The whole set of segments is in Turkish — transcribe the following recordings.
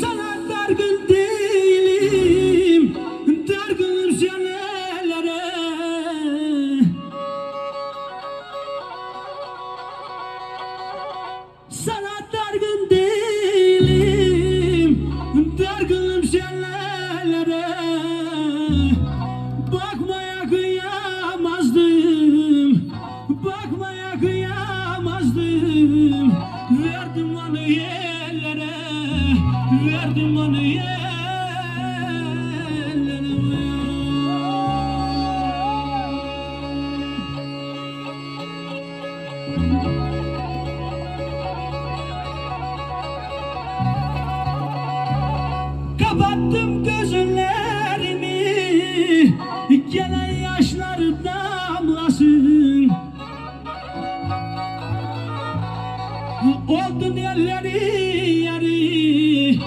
Salah! Bakmaya kıyamazdım Bakmaya kıyamazdım. Verdim onu yerlere Verdim onu yerlere Kapattım gözlerimi Gelen yaşlar damlasın. Oldun yerleri yeri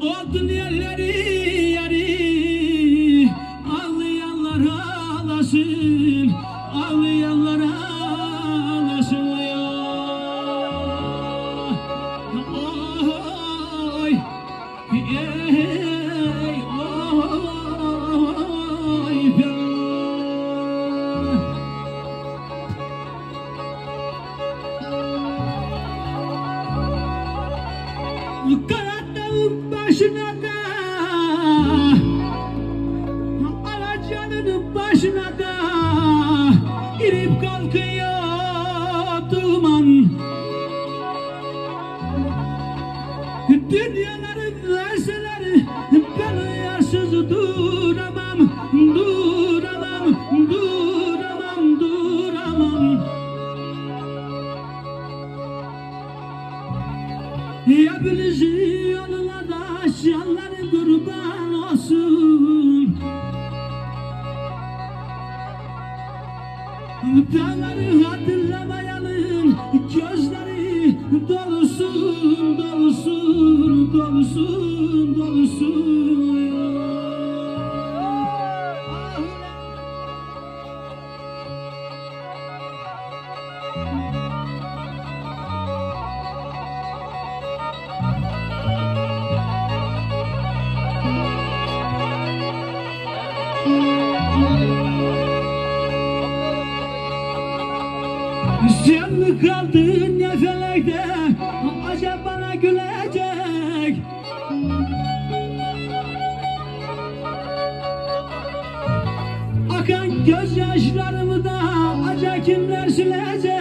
Oldun yerleri yeri Ağlayanlar ağlasın Ağlayanlar ağlasın. Ya Oy Ey, Karanlığın başına da. Alacanın başına da. İrip kalkıyor duman. Dünyaları Hepinizi yoluna da şanları kurban olsun. Dağları hatırlamayalım Gözleri dolusun, dolusun, dolusun, dolusun. Ah Sen mi kaldın ya felekte Acaba bana gülecek? Akan gözyaşlarımı da acaba kimler silecek